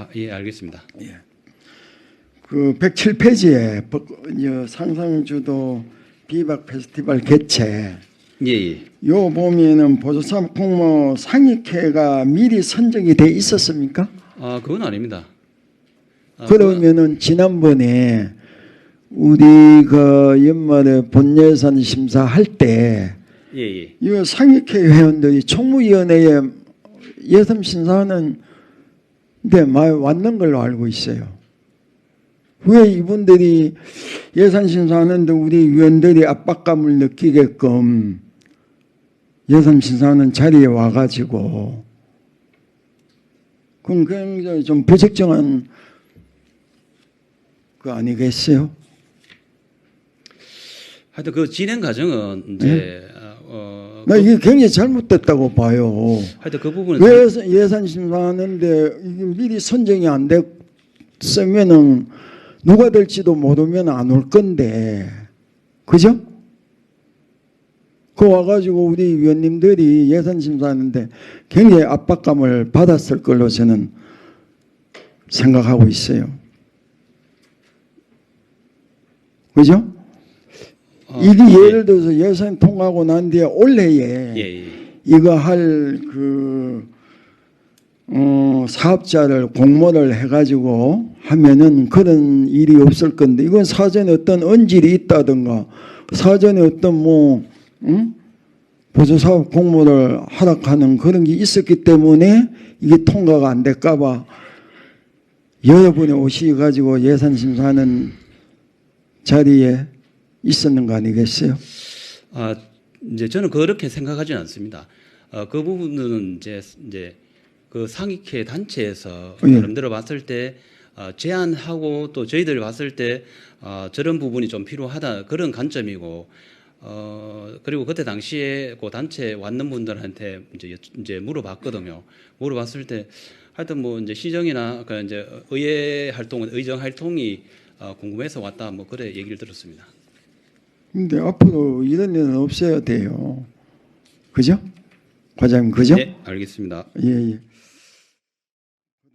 아, 예, 알겠습니다. 그 107페이지에 상상주도 비박 페스티벌 개최 예, 예. 요 보면은 보조사 공모 상익회가 미리 선정이 돼 있었습니까? 아, 그건 아닙니다. 아, 그러면은 지난번에 우리 그 연말에 본예산 심사할 때 예, 예. 이 상익회 회원들이 총무위원회에 예산 심사하 는데 많이 왔는 걸로 알고 있어요. 왜 이분들이 예산 심사하는데 우리 위원들이 압박감을 느끼게끔 예산 심사하는 자리에 와가지고 그럼 굉장히 좀 부적정한 그 아니겠어요? 하여튼 그 진행 과정은 이제 어, 나 이게 굉장히 잘못됐다고 봐요. 하여튼 그 부분은 왜 예산- 예산 심사하는데 이게 미리 선정이 안 됐으면은 누가 될지도 모르면 안 올 건데 그죠? 그 와가지고 우리 위원님들이 예산 심사하는데 굉장히 압박감을 받았을 걸로 저는 생각하고 있어요. 그죠? 어, 이게 예. 예를 들어서 예산 통과하고 난 뒤에 올해에 예, 예. 이거 할그 어, 사업자를 공모를 해가지고 하면은 그런 일이 없을 건데 이건 사전에 어떤 언질이 있다든가 사전에 어떤 뭐 응? 보조 사업 공모를 하락하는 그런 게 있었기 때문에 이게 통과가 안 될까봐 여러분이 오셔가지고 예산 심사하는 자리에 있었는 거 아니겠어요? 아, 이제 저는 그렇게 생각하지는 않습니다. 어, 그 부분은 이제 이제 그 상익회 단체에서 예. 여러분들 봤을 때 어, 제안하고 또 저희들이 봤을 때 어, 저런 부분이 좀 필요하다 그런 관점이고 어 그리고 그때 당시에 그 단체 왔는 분들한테 이제 이제 물어봤거든요. 물어봤을 때 하여튼 뭐 이제 시정이나 그 이제 의회 활동은 의정 활동이 어, 궁금해서 왔다 뭐 그래 얘기를 들었습니다. 근데 앞으로 이런 일은 없어야 돼요. 그죠? 과장님, 그죠? 네, 알겠습니다. 예, 예.